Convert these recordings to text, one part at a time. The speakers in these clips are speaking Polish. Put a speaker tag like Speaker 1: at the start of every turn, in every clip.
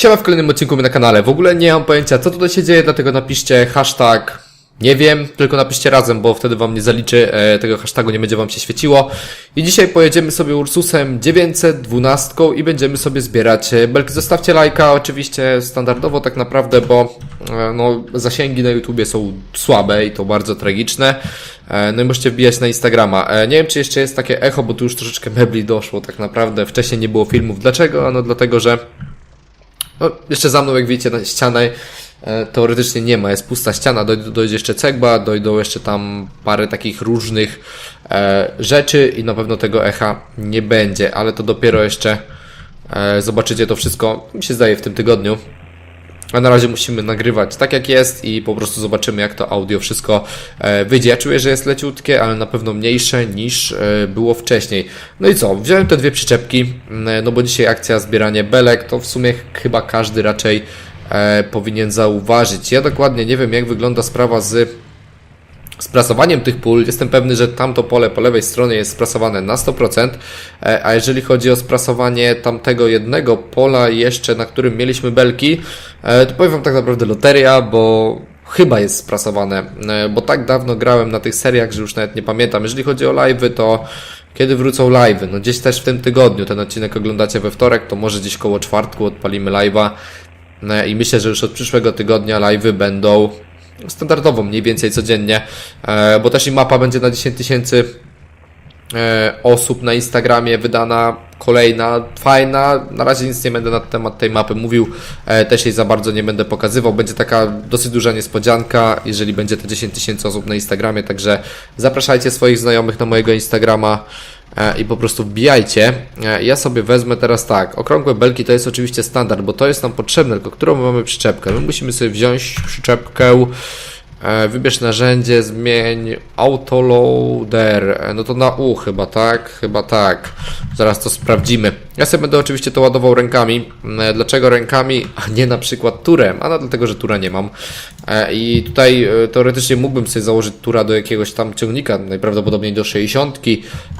Speaker 1: Siema w kolejnym odcinku na kanale. W ogóle nie mam pojęcia co tutaj się dzieje, dlatego napiszcie hashtag nie wiem, tylko napiszcie razem, bo wtedy wam nie zaliczy e, tego hashtagu, nie będzie wam się świeciło. I dzisiaj pojedziemy sobie Ursusem 912 i będziemy sobie zbierać e, belki. Zostawcie lajka, oczywiście standardowo tak naprawdę, bo e, no, zasięgi na YouTubie są słabe i to bardzo tragiczne. E, no i możecie wbijać na Instagrama. E, nie wiem, czy jeszcze jest takie echo, bo tu już troszeczkę mebli doszło tak naprawdę. Wcześniej nie było filmów. Dlaczego? No dlatego, że no, jeszcze za mną, jak widzicie, na ścianę e, teoretycznie nie ma, jest pusta ściana, dojdzie, jeszcze cegła, dojdą jeszcze tam parę takich różnych e, rzeczy i na pewno tego echa nie będzie, ale to dopiero jeszcze e, zobaczycie to wszystko, mi się zdaje, w tym tygodniu. A na razie musimy nagrywać tak jak jest i po prostu zobaczymy jak to audio wszystko e, wyjdzie. Ja czuję, że jest leciutkie, ale na pewno mniejsze niż e, było wcześniej. No i co? Wziąłem te dwie przyczepki, mm, no bo dzisiaj akcja zbieranie belek, to w sumie chyba każdy raczej e, powinien zauważyć. Ja dokładnie nie wiem jak wygląda sprawa z sprasowaniem tych pól. Jestem pewny, że tamto pole po lewej stronie jest sprasowane na 100%, e, a jeżeli chodzi o sprasowanie tamtego jednego pola jeszcze, na którym mieliśmy belki, e, to powiem wam tak naprawdę loteria, bo chyba jest sprasowane, e, bo tak dawno grałem na tych seriach, że już nawet nie pamiętam. Jeżeli chodzi o live'y, to kiedy wrócą live'y? No gdzieś też w tym tygodniu, ten odcinek oglądacie we wtorek, to może gdzieś koło czwartku odpalimy live'a i myślę, że już od przyszłego tygodnia live'y będą standardowo mniej więcej codziennie, e, bo też i mapa będzie na 10 tysięcy e, osób na Instagramie wydana kolejna, fajna. Na razie nic nie będę na temat tej mapy mówił, e, też jej za bardzo nie będę pokazywał. Będzie taka dosyć duża niespodzianka, jeżeli będzie te 10 tysięcy osób na Instagramie, także zapraszajcie swoich znajomych na mojego Instagrama i po prostu wbijajcie. E, Ja sobie wezmę teraz tak, okrągłe belki to jest oczywiście standard, bo to jest nam potrzebne, tylko którą my mamy przyczepkę? My musimy sobie wziąć przyczepkę E, Wybierz narzędzie, zmień autoloader. E, No to na U chyba, tak? Chyba tak. Zaraz to sprawdzimy. Ja sobie będę oczywiście to ładował rękami. E, Dlaczego rękami, a nie na przykład turem? A no dlatego, że tura nie mam. E, I tutaj e, teoretycznie mógłbym sobie założyć tura do jakiegoś tam ciągnika, najprawdopodobniej do 60.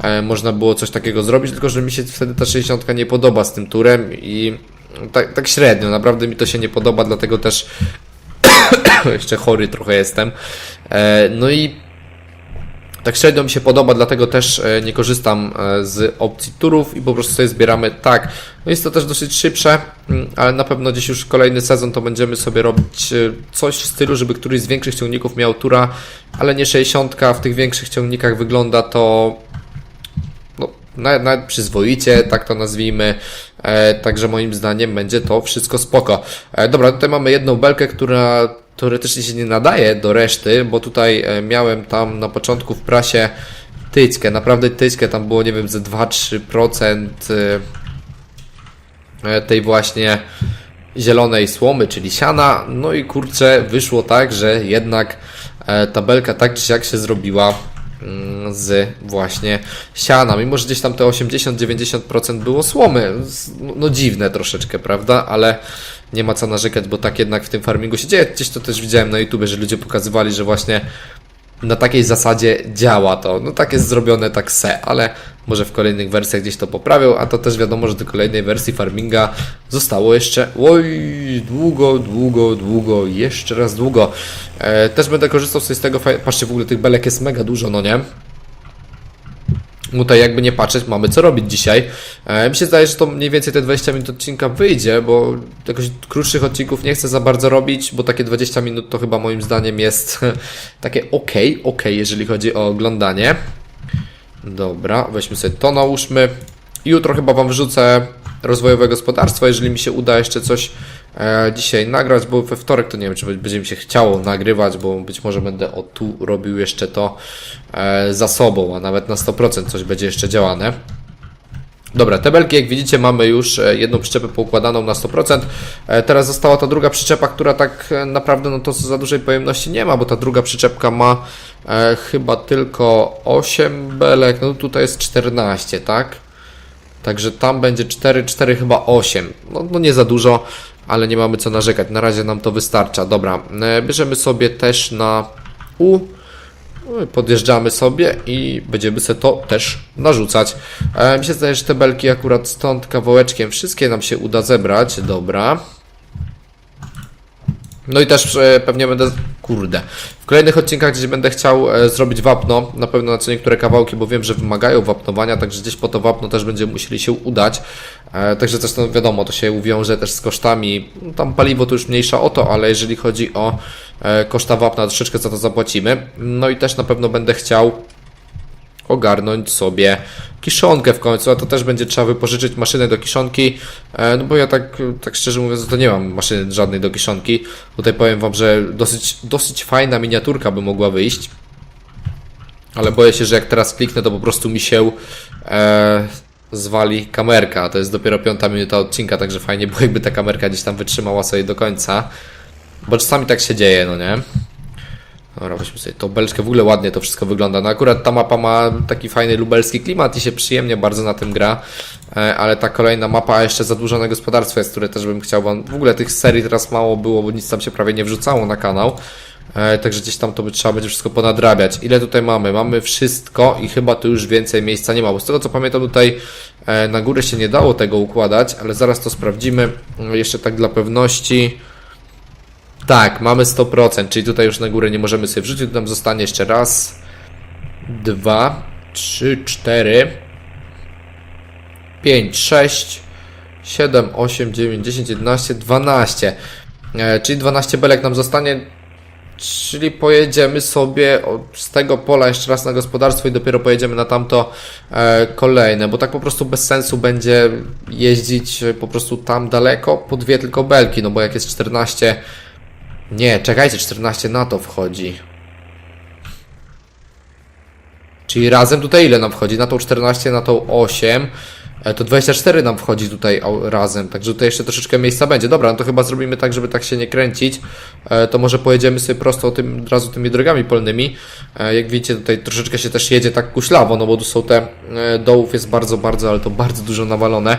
Speaker 1: E, Można było coś takiego zrobić, tylko że mi się wtedy ta 60 nie podoba z tym turem i tak, tak średnio, naprawdę mi to się nie podoba, dlatego też jeszcze chory trochę jestem. E, No i tak średnio mi się podoba, dlatego też e, nie korzystam e, z opcji turów i po prostu sobie zbieramy tak. No jest to też dosyć szybsze, mm, ale na pewno gdzieś już kolejny sezon to będziemy sobie robić coś w stylu, żeby któryś z większych ciągników miał tura, ale nie 60. W tych większych ciągnikach wygląda to no, nawet, nawet przyzwoicie, tak to nazwijmy. Także moim zdaniem będzie to wszystko spoko. Dobra, tutaj mamy jedną belkę, która teoretycznie się nie nadaje do reszty, bo tutaj e, miałem tam na początku w prasie tyćkę, naprawdę tyćkę, tam było nie wiem ze 2-3% e, e, tej właśnie zielonej słomy, czyli siana. No i kurczę, wyszło tak, że jednak e, tabelka tak czy siak się zrobiła mm, z właśnie siana. Mimo, że gdzieś tam te 80-90% było słomy. No dziwne troszeczkę, prawda? Ale nie ma co narzekać, bo tak jednak w tym farmingu się dzieje. Gdzieś to też widziałem na YouTube, że ludzie pokazywali, że właśnie na takiej zasadzie działa to. No tak jest zrobione, tak se, ale może w kolejnych wersjach gdzieś to poprawią, a to też wiadomo, że do kolejnej wersji farminga zostało jeszcze oj, długo, długo, długo, jeszcze raz długo. E, też będę korzystał sobie z tego, patrzcie, w ogóle tych belek jest mega dużo, no nie? Tutaj jakby nie patrzeć, mamy co robić dzisiaj. E, mi się zdaje, że to mniej więcej te 20 minut odcinka wyjdzie, bo jakoś krótszych odcinków nie chcę za bardzo robić, bo takie 20 minut to chyba moim zdaniem jest takie ok, ok, jeżeli chodzi o oglądanie. Dobra, weźmy sobie to nałóżmy. Jutro chyba Wam wrzucę rozwojowe gospodarstwo, jeżeli mi się uda jeszcze coś dzisiaj nagrać, bo we wtorek to nie wiem, czy będzie mi się chciało nagrywać, bo być może będę o tu robił jeszcze to e, za sobą, a nawet na 100% coś będzie jeszcze działane. Dobra, te belki jak widzicie mamy już e, jedną przyczepę poukładaną na 100%. E, Teraz została ta druga przyczepa, która tak e, naprawdę no to za dużej pojemności nie ma, bo ta druga przyczepka ma e, chyba tylko 8 belek, no tutaj jest 14, tak? Także tam będzie 4, 4 chyba 8. No, no nie za dużo, ale nie mamy co narzekać. Na razie nam to wystarcza. Dobra, e, bierzemy sobie też na U. No Podjeżdżamy sobie i będziemy sobie to też narzucać. E, mi się zdaje, że te belki akurat stąd kawałeczkiem wszystkie nam się uda zebrać. Dobra. No i też e, pewnie będę, kurde, w kolejnych odcinkach gdzieś będę chciał e, zrobić wapno, na pewno na co niektóre kawałki, bo wiem, że wymagają wapnowania, także gdzieś po to wapno też będziemy musieli się udać. E, także zresztą wiadomo, to się uwiąże też z kosztami, no, tam paliwo to już mniejsza o to, ale jeżeli chodzi o koszta wapna, troszeczkę za to zapłacimy. No i też na pewno będę chciał ogarnąć sobie kiszonkę w końcu, a to też będzie trzeba wypożyczyć maszynę do kiszonki, e, no bo ja tak, tak szczerze mówiąc, to nie mam maszyny żadnej do kiszonki. Tutaj powiem Wam, że dosyć, dosyć fajna miniaturka by mogła wyjść, ale boję się, że jak teraz kliknę, to po prostu mi się e, zwali kamerka. To jest dopiero piąta minuta odcinka, także fajnie było, jakby ta kamerka gdzieś tam wytrzymała sobie do końca, bo czasami tak się dzieje, no nie? Dobra, weźmy sobie tą belczkę. W ogóle ładnie to wszystko wygląda. No akurat ta mapa ma taki fajny lubelski klimat i się przyjemnie bardzo na tym gra. E, Ale ta kolejna mapa, jeszcze zadłużone gospodarstwo jest, które też bym chciał wam... W ogóle tych serii teraz mało było, bo nic tam się prawie nie wrzucało na kanał. E, Także gdzieś tam to by trzeba będzie wszystko ponadrabiać. Ile tutaj mamy? Mamy wszystko i chyba tu już więcej miejsca nie ma. Bo z tego co pamiętam tutaj e, na górę się nie dało tego układać, ale zaraz to sprawdzimy. Jeszcze tak dla pewności. Tak, mamy 100%, czyli tutaj już na górę nie możemy sobie wrzucić, tu nam zostanie jeszcze raz, dwa, trzy, cztery, pięć, sześć, siedem, osiem, dziewięć, dziesięć, jedenaście, dwanaście. E, czyli 12 belek nam zostanie, czyli pojedziemy sobie z tego pola jeszcze raz na gospodarstwo i dopiero pojedziemy na tamto e, kolejne, bo tak po prostu bez sensu będzie jeździć e, po prostu tam daleko po dwie tylko belki, no bo jak jest 14 nie, czekajcie, 14 na to wchodzi. Czyli razem tutaj ile nam wchodzi? Na tą 14, na tą 8. To 24 nam wchodzi tutaj razem, także tutaj jeszcze troszeczkę miejsca będzie. Dobra, no to chyba zrobimy tak, żeby tak się nie kręcić. E, To może pojedziemy sobie prosto tym, od razu tymi drogami polnymi. E, Jak widzicie, tutaj troszeczkę się też jedzie tak kuślawo, no bo tu są te e, dołów jest bardzo, bardzo, ale to bardzo dużo nawalone.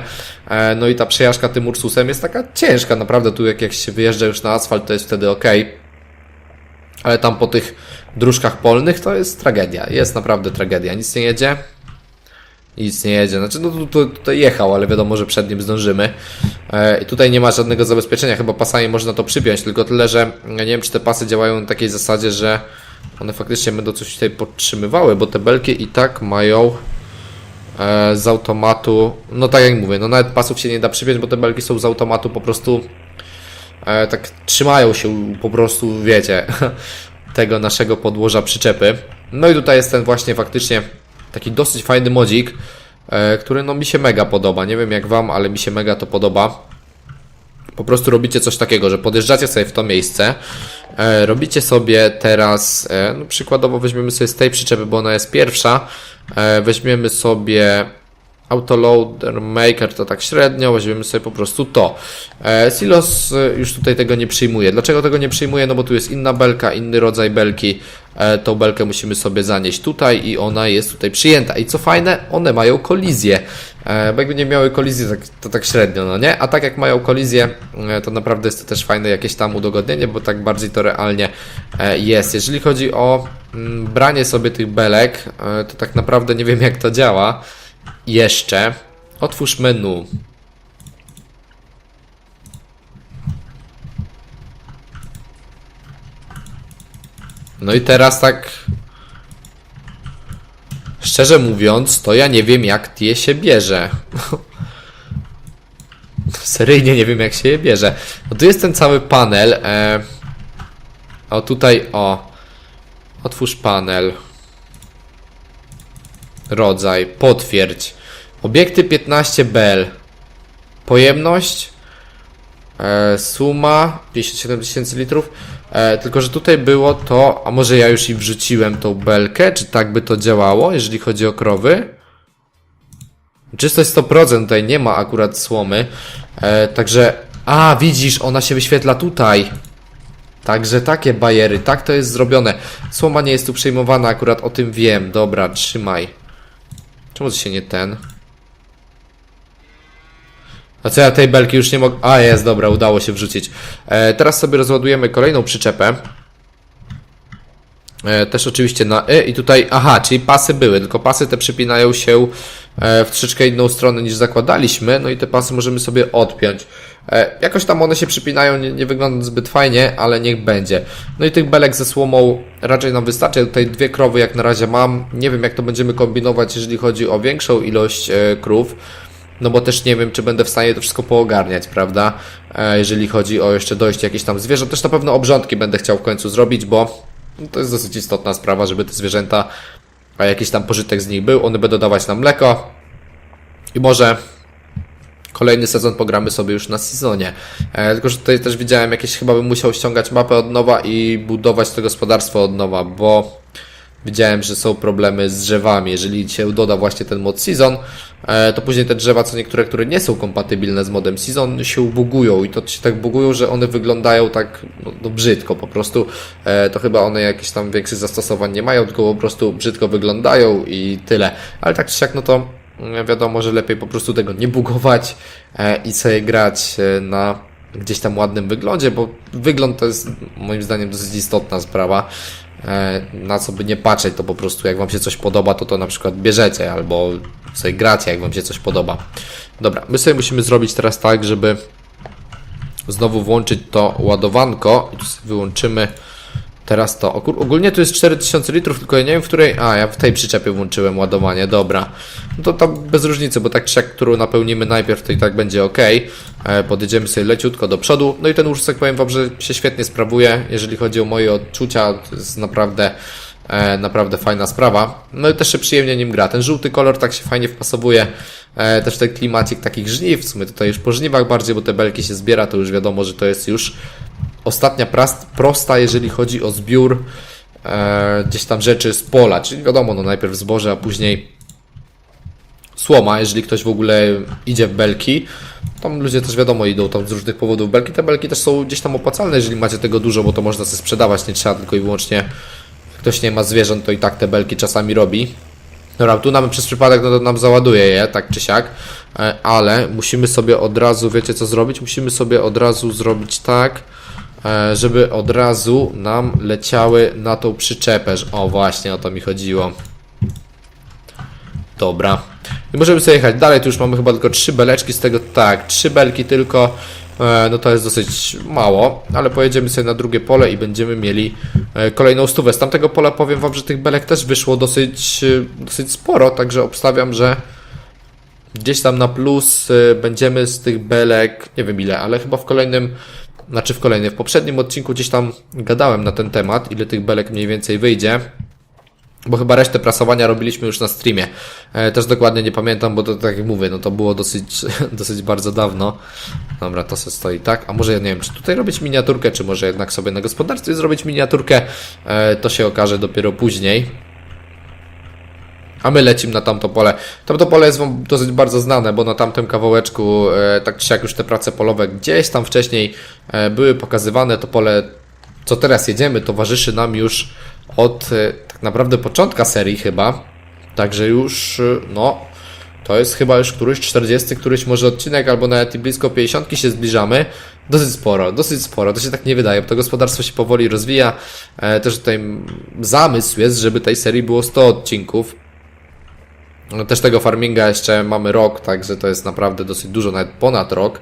Speaker 1: No i ta przejażdżka tym Ursusem jest taka ciężka, naprawdę tu jak, jak się wyjeżdża już na asfalt, to jest wtedy ok. Ale tam po tych dróżkach polnych to jest tragedia. Jest naprawdę tragedia. Nic nie jedzie. Nic nie jedzie. Znaczy, no tu, tutaj jechał, ale wiadomo, że przed nim zdążymy. E, I tutaj nie ma żadnego zabezpieczenia. Chyba pasami można to przypiąć, tylko tyle, że ja nie wiem, czy te pasy działają na takiej zasadzie, że one faktycznie będą coś tutaj podtrzymywały, bo te belki i tak mają e, z automatu. No tak jak mówię, no nawet pasów się nie da przypiąć, bo te belki są z automatu po prostu e, tak trzymają się po prostu, wiecie, tego naszego podłoża przyczepy. No i tutaj jest ten właśnie faktycznie taki dosyć fajny modzik, e, który no mi się mega podoba. Nie wiem jak wam, ale mi się mega to podoba. Po prostu robicie coś takiego, że podjeżdżacie sobie w to miejsce, e, robicie sobie teraz, e, no przykładowo weźmiemy sobie z tej przyczepy, bo ona jest pierwsza, weźmiemy sobie Autoloader Maker to tak średnio, weźmiemy sobie po prostu to. E, Silos e, już tutaj tego nie przyjmuje. Dlaczego tego nie przyjmuje? No bo tu jest inna belka, inny rodzaj belki. E, tą belkę musimy sobie zanieść tutaj i ona jest tutaj przyjęta. I co fajne, one mają kolizję. Bo jakby nie miały kolizji, tak, to tak średnio, no nie? A tak jak mają kolizję, to naprawdę jest to też fajne jakieś tam udogodnienie, bo tak bardziej to realnie jest. Jeżeli chodzi o mm, branie sobie tych belek, to tak naprawdę nie wiem jak to działa. Jeszcze otwórz menu. No i teraz tak. Szczerze mówiąc, to ja nie wiem jak je się bierze. Seryjnie nie wiem jak się je bierze. No tu jest ten cały panel. E... O tutaj, o. Otwórz panel. Rodzaj, potwierdź. Obiekty 15 bel. Pojemność. E, suma 57 tysięcy litrów. E, tylko, że tutaj było to, a może ja już i wrzuciłem tą belkę, czy tak by to działało, jeżeli chodzi o krowy? Czystość 100%, tutaj nie ma akurat słomy. E, także, a widzisz, ona się wyświetla tutaj. Także takie bajery, tak to jest zrobione. Słoma nie jest tu przejmowana, akurat o tym wiem. Dobra, trzymaj. Czemu to się nie ten? A co ja tej belki już nie mogę. A jest, dobra, udało się wrzucić. E, teraz sobie rozładujemy kolejną przyczepę. E, też oczywiście na Y i tutaj, aha, czyli pasy były, tylko pasy te przypinają się e, w troszeczkę inną stronę niż zakładaliśmy, no i te pasy możemy sobie odpiąć. E, jakoś tam one się przypinają, nie, nie wygląda zbyt fajnie, ale niech będzie. No i tych belek ze słomą raczej nam wystarczy. Tutaj dwie krowy jak na razie mam. Nie wiem jak to będziemy kombinować, jeżeli chodzi o większą ilość e, krów. No bo też nie wiem, czy będę w stanie to wszystko poogarniać, prawda? E, jeżeli chodzi o jeszcze dojście jakieś tam zwierząt. Też na pewno obrządki będę chciał w końcu zrobić, bo no, to jest dosyć istotna sprawa, żeby te zwierzęta, a jakiś tam pożytek z nich był. One będą dawać nam mleko. I może kolejny sezon pogramy sobie już na sezonie. E, tylko, że tutaj też widziałem jakieś, chyba bym musiał ściągać mapę od nowa i budować to gospodarstwo od nowa, bo widziałem, że są problemy z drzewami. Jeżeli się doda właśnie ten mod season, e, to później te drzewa, co niektóre, które nie są kompatybilne z modem season, się bugują i to się tak bugują, że one wyglądają tak no, no brzydko po prostu. E, to chyba one jakieś tam większych zastosowań nie mają, tylko po prostu brzydko wyglądają i tyle. Ale tak czy siak, no to wiadomo, że lepiej po prostu tego nie bugować e, i sobie grać e, na gdzieś tam ładnym wyglądzie, bo wygląd to jest moim zdaniem dosyć istotna sprawa. E, Na co by nie patrzeć, to po prostu jak wam się coś podoba, to to na przykład bierzecie albo sobie gracie, jak wam się coś podoba. Dobra, my sobie musimy zrobić teraz tak, żeby znowu włączyć to ładowanko i tu wyłączymy teraz to. Ogól- Ogólnie tu jest 4000 litrów, tylko ja nie wiem w której... A, ja w tej przyczepie włączyłem ładowanie, dobra. No to tam bez różnicy, bo tak siak, którą napełnimy najpierw, to i tak będzie ok. E, podjedziemy sobie leciutko do przodu. No i ten ursek powiem wam, że się świetnie sprawuje, jeżeli chodzi o moje odczucia, to jest naprawdę... E, naprawdę fajna sprawa. No i też się przyjemnie nim gra. Ten żółty kolor tak się fajnie wpasowuje. E, też ten klimacik takich żniw. W sumie tutaj już po żniwach bardziej, bo te belki się zbiera, to już wiadomo, że to jest już ostatnia prosta, jeżeli chodzi o zbiór e, gdzieś tam rzeczy z pola. Czyli wiadomo, no najpierw zboże, a później słoma, jeżeli ktoś w ogóle idzie w belki. Tam ludzie też wiadomo idą tam z różnych powodów belki. Te belki też są gdzieś tam opłacalne, jeżeli macie tego dużo, bo to można sobie sprzedawać, nie trzeba tylko i wyłącznie jak ktoś nie ma zwierząt, to i tak te belki czasami robi. Dobra, tu nam przez przypadek no to nam załaduje je, tak czy siak, E, ale musimy sobie od razu, wiecie co zrobić? Musimy sobie od razu zrobić tak, żeby od razu nam leciały na tą przyczepę. O, właśnie o to mi chodziło. Dobra. I możemy sobie jechać dalej, tu już mamy chyba tylko trzy beleczki, z tego tak, trzy belki tylko, e, no to jest dosyć mało, ale pojedziemy sobie na drugie pole i będziemy mieli e, kolejną stówę. Z tamtego pola powiem wam, że tych belek też wyszło dosyć, e, dosyć sporo, także obstawiam, że gdzieś tam na plus e, będziemy z tych belek, nie wiem ile, ale chyba w kolejnym, znaczy w kolejnym, w poprzednim odcinku gdzieś tam gadałem na ten temat, ile tych belek mniej więcej wyjdzie. Bo chyba resztę prasowania robiliśmy już na streamie. E, też dokładnie nie pamiętam, bo to tak jak mówię, no to było dosyć, dosyć bardzo dawno. Dobra, to se stoi tak. A może ja nie wiem, czy tutaj robić miniaturkę, czy może jednak sobie na gospodarstwie zrobić miniaturkę. E, to się okaże dopiero później. A my lecimy na tamto pole. Tamto pole jest wam dosyć bardzo znane, bo na tamtym kawałeczku, e, tak czy siak już te prace polowe gdzieś tam wcześniej e, były pokazywane. To pole, co teraz jedziemy, towarzyszy nam już od e, tak naprawdę początka serii chyba. Także już, no, to jest chyba już któryś 40, któryś może odcinek, albo nawet i blisko 50 się zbliżamy. Dosyć sporo, dosyć sporo, to się tak nie wydaje, bo to gospodarstwo się powoli rozwija. Też tutaj zamysł jest, żeby tej serii było 100 odcinków. No też tego farminga jeszcze mamy rok, także to jest naprawdę dosyć dużo, nawet ponad rok.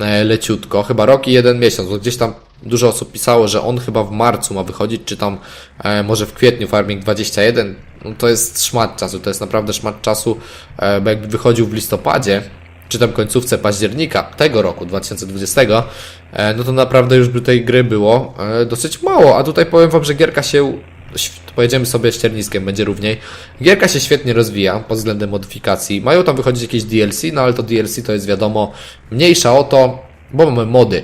Speaker 1: E, Leciutko, chyba rok i jeden miesiąc, bo gdzieś tam dużo osób pisało, że on chyba w marcu ma wychodzić, czy tam e, może w kwietniu Farming 21. No to jest szmat czasu, to jest naprawdę szmat czasu, e, bo jakby wychodził w listopadzie, czy tam końcówce października tego roku 2020, e, no to naprawdę już by tej gry było dosyć mało, a tutaj powiem wam, że gierka się pojedziemy sobie ścierniskiem, będzie równiej. Gierka się świetnie rozwija pod względem modyfikacji. Mają tam wychodzić jakieś DLC, no ale to DLC to jest wiadomo mniejsza o to, bo mamy mody.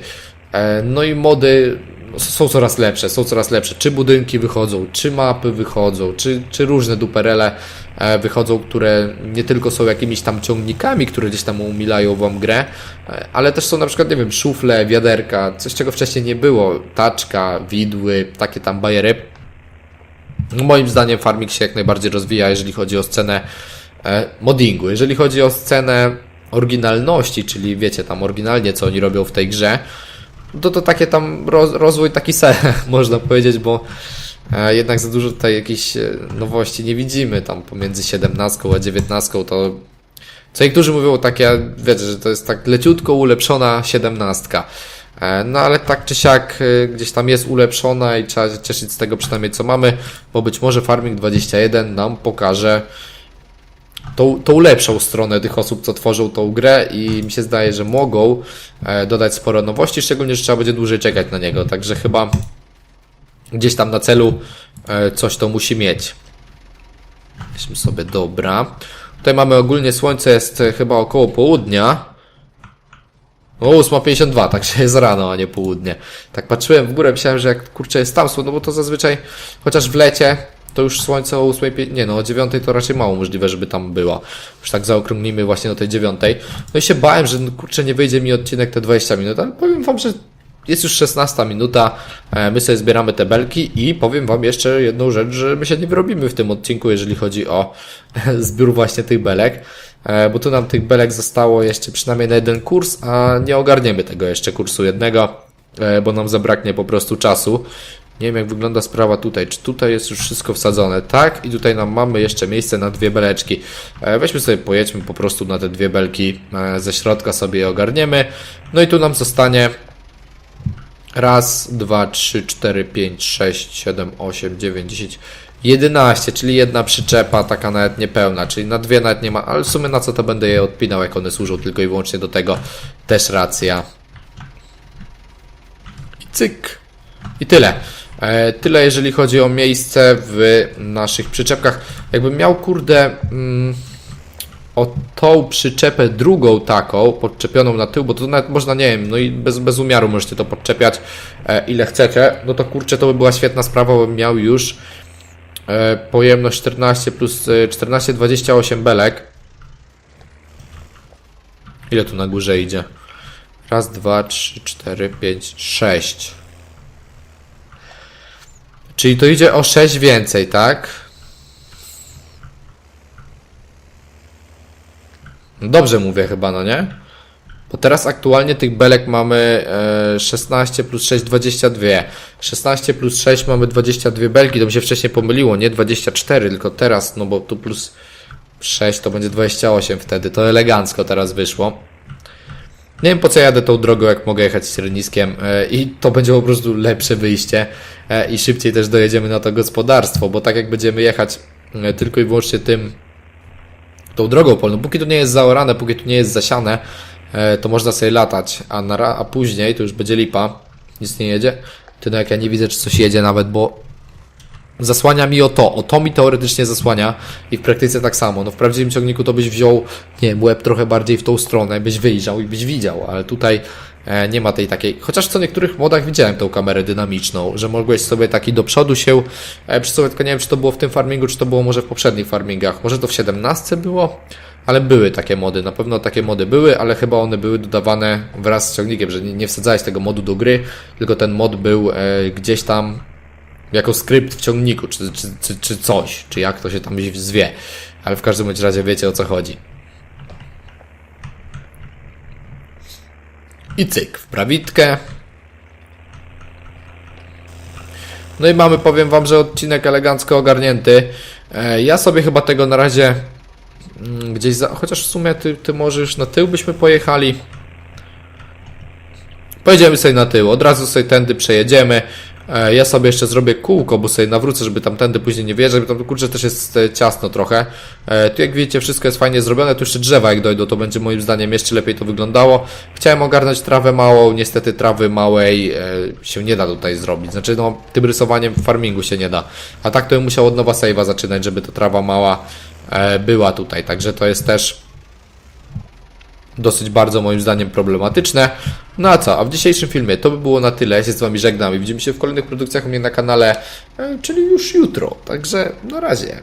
Speaker 1: E, No i mody są coraz lepsze, są coraz lepsze. Czy budynki wychodzą, czy mapy wychodzą, czy, czy różne duperele e, wychodzą, które nie tylko są jakimiś tam ciągnikami, które gdzieś tam umilają wam grę, e, ale też są na przykład, nie wiem, szufle, wiaderka, coś czego wcześniej nie było, taczka, widły, takie tam bajery. Moim zdaniem Farmik się jak najbardziej rozwija, jeżeli chodzi o scenę e, moddingu. Jeżeli chodzi o scenę oryginalności, czyli wiecie tam oryginalnie co oni robią w tej grze, to to takie tam roz, rozwój taki se, można powiedzieć, bo e, jednak za dużo tutaj jakichś e, nowości nie widzimy tam pomiędzy 17 a 19 to co niektórzy mówią takie, wiecie, że to jest tak leciutko ulepszona 17. No ale tak czy siak e, gdzieś tam jest ulepszona i trzeba się cieszyć z tego przynajmniej co mamy, bo być może Farming 21 nam pokaże tą, tą lepszą stronę tych osób, co tworzą tą grę i mi się zdaje, że mogą e, dodać sporo nowości, szczególnie, że trzeba będzie dłużej czekać na niego, także chyba gdzieś tam na celu e, coś to musi mieć. Weźmy sobie, dobra. Tutaj mamy ogólnie słońce jest e, chyba około południa. O, 8.52, także jest rano, a nie południe. Tak patrzyłem w górę, myślałem, że jak kurczę jest tam no bo to zazwyczaj, chociaż w lecie, to już słońce o 8.05, nie no, o 9 to raczej mało możliwe, żeby tam było. Już tak zaokrąglimy właśnie do tej 9. No i się bałem, że no, kurczę nie wyjdzie mi odcinek te 20 minut, ale powiem wam, że jest już 16 minuta, e, my sobie zbieramy te belki i powiem wam jeszcze jedną rzecz, że my się nie wyrobimy w tym odcinku, jeżeli chodzi o zbiór właśnie tych belek, bo tu nam tych belek zostało jeszcze przynajmniej na jeden kurs, a nie ogarniemy tego jeszcze kursu jednego, e, bo nam zabraknie po prostu czasu. Nie wiem jak wygląda sprawa tutaj, czy tutaj jest już wszystko wsadzone, tak? I tutaj nam mamy jeszcze miejsce na dwie beleczki. E, Weźmy sobie, pojedźmy po prostu na te dwie belki e, ze środka sobie je ogarniemy. No i tu nam zostanie Raz, dwa, trzy, cztery, pięć, sześć, siedem, osiem, dziewięć, dziesięć, jedenaście, czyli jedna przyczepa, taka nawet niepełna, czyli na dwie nawet nie ma, ale w sumie na co to będę je odpinał, jak one służą tylko i wyłącznie do tego, też racja. I cyk. I tyle. E, tyle jeżeli chodzi o miejsce w naszych przyczepkach. Jakbym miał, kurde... Mm, o tą przyczepę drugą taką, podczepioną na tył, bo to nawet można, nie wiem, no i bez, bez umiaru możecie to podczepiać e, ile chcecie, no to kurczę, to by była świetna sprawa, bym miał już e, pojemność 14 plus e, 14, 28 belek. Ile tu na górze idzie? Raz, dwa, trzy, cztery, pięć, sześć. Czyli to idzie o 6 więcej, tak? No Dobrze mówię chyba, no nie? Bo teraz aktualnie tych belek mamy e, 16 plus 6, 22. 16 plus 6 mamy 22 belki, to mi się wcześniej pomyliło, nie 24, tylko teraz, no bo tu plus 6 to będzie 28 wtedy, to elegancko teraz wyszło. Nie wiem po co jadę tą drogą, jak mogę jechać średniskiem e, i to będzie po prostu lepsze wyjście e, i szybciej też dojedziemy na to gospodarstwo, bo tak jak będziemy jechać e, tylko i wyłącznie tym tą drogą polną, póki to nie jest zaorane, póki to nie jest zasiane, e, to można sobie latać, a, na, a później to już będzie lipa, nic nie jedzie. Ty no jak ja nie widzę, czy coś jedzie nawet, bo zasłania mi o to, o to mi teoretycznie zasłania i w praktyce tak samo. No w prawdziwym ciągniku to byś wziął, nie wiem, łeb trochę bardziej w tą stronę, byś wyjrzał i byś widział, ale tutaj nie ma tej takiej, chociaż co niektórych modach widziałem tą kamerę dynamiczną, że mogłeś sobie taki do przodu się e, przesuwać, tylko nie wiem, czy to było w tym farmingu, czy to było może w poprzednich farmingach, może to w 17 było, ale były takie mody, na pewno takie mody były, ale chyba one były dodawane wraz z ciągnikiem, że nie, wsadzałeś tego modu do gry, tylko ten mod był e, gdzieś tam jako skrypt w ciągniku, czy, czy, czy, czy coś, czy jak to się tam zwie. Ale w każdym razie wiecie o co chodzi. I cyk, w prawitkę. No i mamy, powiem wam, że odcinek elegancko ogarnięty. E, ja sobie chyba tego na razie mm, gdzieś za... Chociaż w sumie ty, ty możesz na tył byśmy pojechali. Pojedziemy sobie na tył, od razu sobie tędy przejedziemy. E, Ja sobie jeszcze zrobię kółko, bo sobie nawrócę, żeby tamtędy później nie wjeżdżać, bo tam kurczę też jest e, ciasno trochę. E, Tu jak widzicie wszystko jest fajnie zrobione, tu jeszcze drzewa jak dojdą, to będzie moim zdaniem jeszcze lepiej to wyglądało. Chciałem ogarnąć trawę małą, niestety trawy małej się nie da tutaj zrobić. Znaczy no, tym rysowaniem w farmingu się nie da. A tak to bym musiał od nowa save'a zaczynać, żeby ta trawa mała była tutaj. Także to jest też dosyć bardzo moim zdaniem problematyczne. No a co, a w dzisiejszym filmie to by było na tyle. Ja się z Wami żegnam i widzimy się w kolejnych produkcjach u mnie na kanale, e, czyli już jutro. Także na razie.